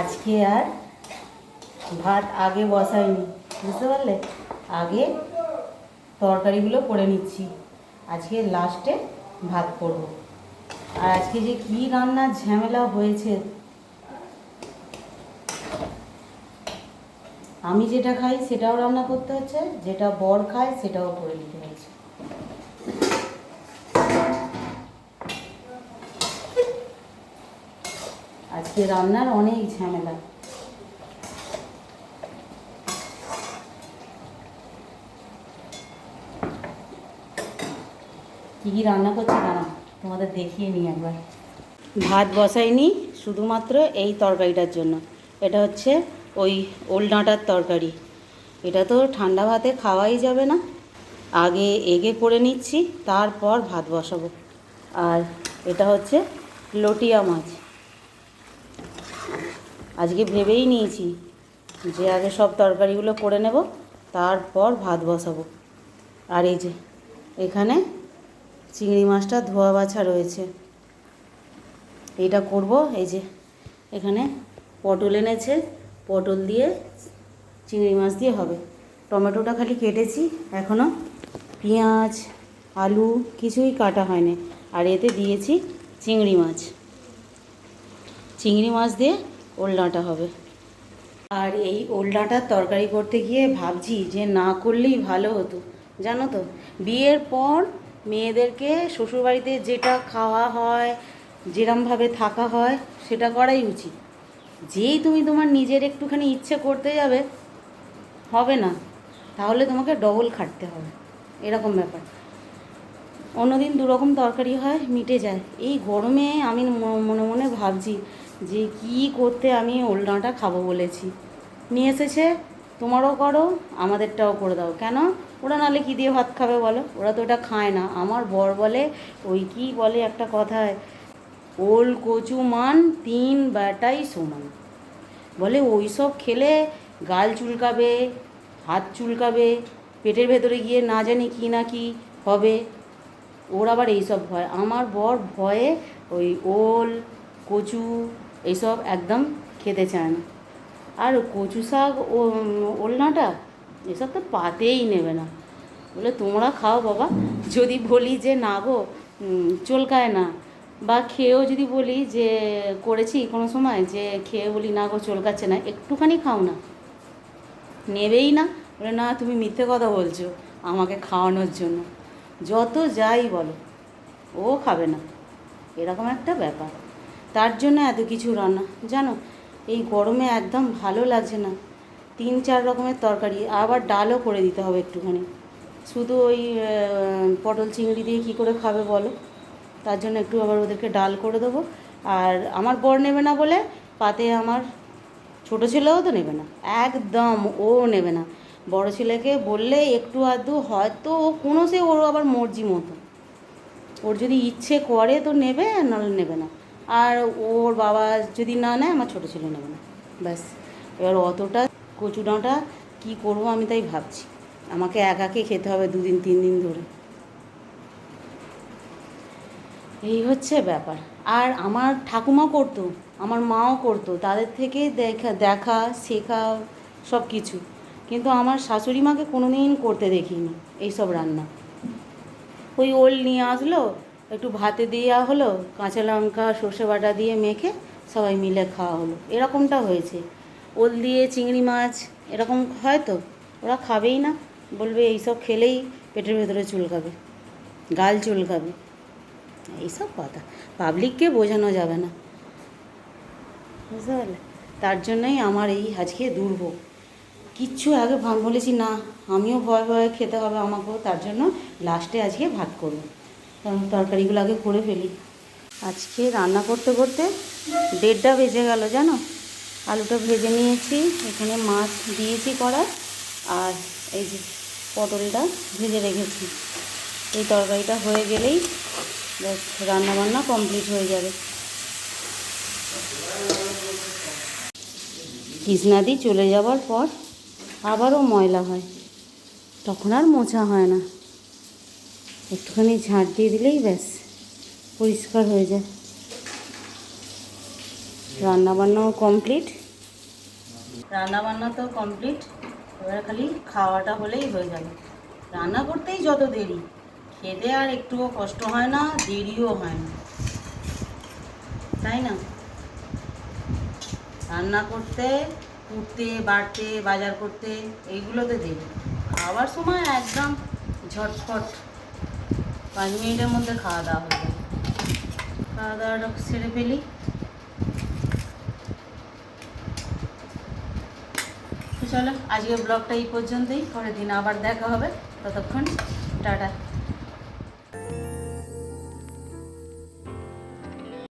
আজকে আর ভাত আগে বসাইনি, বুঝতে পারলে? আগে তরকারিগুলো করে নিচ্ছি। আজকে লাস্টে ভাত করব। আর আজকে যে কী রান্নার ঝামেলা হয়েছে, আমি যেটা খাই সেটাও রান্না করতে হচ্ছে, যেটা বর খায় সেটাও করে নিতে হচ্ছে। আজকে রান্নার অনেক ঝামেলা। কী কী রান্না করছি কেন তোমাদের দেখিয়ে নিই একবার। ভাত বসাইনি, শুধুমাত্র এই তরকারিটার জন্য। এটা হচ্ছে ওই ওল ডাঁটার তরকারি। এটা তো ঠান্ডা ভাতে খাওয়াই যাবে না। আগে এগে করে নিচ্ছি, তারপর ভাত বসাবো। আর এটা হচ্ছে লটিয়া মাছ। আজকে ভেবেই নিয়েছি যে আগে সব তরকারিগুলো করে নেব, তারপর ভাত বসাবো। আর এই যে, এখানে চিংড়ি মাছটা ধোয়া বাছা রয়েছে। এইটা করব, এই যে, এখানে পটল এনেছে, পটল দিয়ে চিংড়ি মাছ দিয়ে হবে। টমেটোটা খালি কেটেছি এখনও পেঁয়াজ, আলু কিছুই কাটা হয়নি। আর এতে দিয়েছি চিংড়ি মাছ। চিংড়ি মাছ দিয়ে ওলনাটা হবে। আর এই ওলনাটার তরকারি করতে গিয়ে ভাবছি যে না করলেই ভালো হতো। জানো তো, বিয়ের পর মেয়েদেরকে শ্বশুরবাড়িতে যেটা খাওয়া হয়, যেরমভাবে থাকা হয়, সেটা করাই উচিত। যেই তুমি তোমার নিজের একটুখানি ইচ্ছে করতে যাবে, হবে না। তাহলে তোমাকে ডবল খাটতে হবে। এরকম ব্যাপার। অন্যদিন দুরকম তরকারি হয়, মিটে যায়। এই গরমে আমি মনে মনে ভাবছি যে কি করতে আমি ওলনাটা খাব বলেছি। নিয়ে এসেছে, তোমারও করো, আমাদেরটাও করে দাও। কেন? ওরা নালে কী দিয়ে ভাত খাবে বলো? ওরা তো ওটা খায় না। আমার বর বলে, ওই কি বলে একটা কথায় ওল কচু মান, তিন বেটাই সমান। বলে ওই সব খেলে গাল চুলকাবে, হাত চুলকাবে, পেটের ভেতরে গিয়ে না জানি কি না কি হবে। ওর আবার এইসব ভয়। আমার বর ভয়ে ওই ওল, কচু এইসব একদম খেতে চায় না আর কচু শাক ও ওলনাটা, এসব তো পাতেই নেবে না। বলে, তোমরা খাও বাবা। যদি বলি যে, না গো চলকায় না। বা খেয়েও যদি বলি যে, করেছি কোনো সময়, যে, খেয়ে বলি, না গো, চলকাচ্ছে না। একটুখানি খাও না। নেবেই না। বলে, না, তুমি মিথ্যে কথা বলছো আমাকে খাওয়ানোর জন্য। যত যাই বলো, ও খাবে না। এরকম একটা ব্যাপার। তার জন্য এত কিছু রান্না। জানো, এই গরমে একদম ভালো লাগছে না। তিন, চার রকমের তরকারি, আবার ডালও করে দিতে হবে একটুখানি। শুধু ওই পটল চিংড়ি দিয়ে কী করে খাবে বলো? তার জন্য একটু আবার ওদেরকে ডাল করে দেবো। আর আমার বর নেবে না বলে পাতে আমার ছোট ছেলেও তো নেবে না। একদম ও নেবে না। বড় ছেলেকে বললে একটু আধটু হয়তো ও কোনো সে ওর আবার মর্জি মতো। ওর যদি ইচ্ছে করে তো নেবে, আর নাহলে নেবে না। আর ওর বাবা যদি না নেয়, আমার ছোটো ছেলে নেবে না। ব্যাস। এবার অতটা কচু ডাঁটা কী করব আমি তাই ভাবছি। আমাকে একাকে খেতে হবে দুদিন, তিন দিন ধরে। এই হচ্ছে ব্যাপার। আর আমার ঠাকুমা করতো, আমার মাও করতো, তাদের থেকে দেখা দেখা, শেখা সব কিছু। কিন্তু আমার শাশুড়ি মাকে কোনো দিন করতে দেখিনি, এইসব রান্না। ওই ওল নিয়ে আসলো একটু ভাতে দেওয়া হলো, কাঁচা লঙ্কা, সর্ষে বাটা দিয়ে মেখে সবাই মিলে খাওয়া হলো। এরকমটা হয়েছে। ওল দিয়ে চিংড়ি মাছ, এরকম হয় তো? ওরা খাবেই না। বলবে এইসব খেলেই পেটের ভেতরে চুলকাবে, গাল চুলকাবে। এইসব কথা। পাবলিককে বোঝানো যাবে না। বুঝতে পারলে? তার জন্যই আমার এই আজকে দুর্ভোগ। কিচ্ছু আগে ভাব বলেছি, না, আমিও ভয় ভয়ে খেতে হবে আমাকেও, তার জন্য লাস্টে আজকে ভাত করব। কারণ তরকারিগুলো আগে করে ফেলি। আজকে রান্না করতে করতে দেড়টা বেজে গেল, জানো? আলুটা ভেজে নিয়েছি, এখানে মাছ দিয়েছি কড়ায় আর এই যে পটলটা ভেজে রেখেছি। এই তরকারিটা হয়ে গেলেই ব্যাস, রান্নাবান্না কমপ্লিট হয়ে যাবে। কৃষ্ণাদি চলে যাওয়ার পর আবারও ময়লা হয়, তখন আর মোছা হয় না। একটুখানি ঝাঁট দিয়ে দিলেই ব্যাস, পরিষ্কার হয়ে যায়। রান্নাবান্নাও কমপ্লিট রান্না বান্না তো কমপ্লিট এবার খালি খাওয়াটা হলেই হয়ে যাবে। রান্না করতেই যত দেরি। খেতে আর একটুও কষ্ট হয় না, দেরিও হয় না। তাই না? রান্না করতে, উঠতে, বাড়তে, বাজার করতে, এইগুলোতে দেরি। খাওয়ার সময় একদম ঝটফট পাঁচ মিনিটের মধ্যে খাওয়া দাওয়া হবে খাওয়া দাওয়াটা ছেড়ে ফেলি চলো আজকের ব্লগটা এই পর্যন্তই পরের দিন আবার দেখা হবে ততক্ষণ টাটা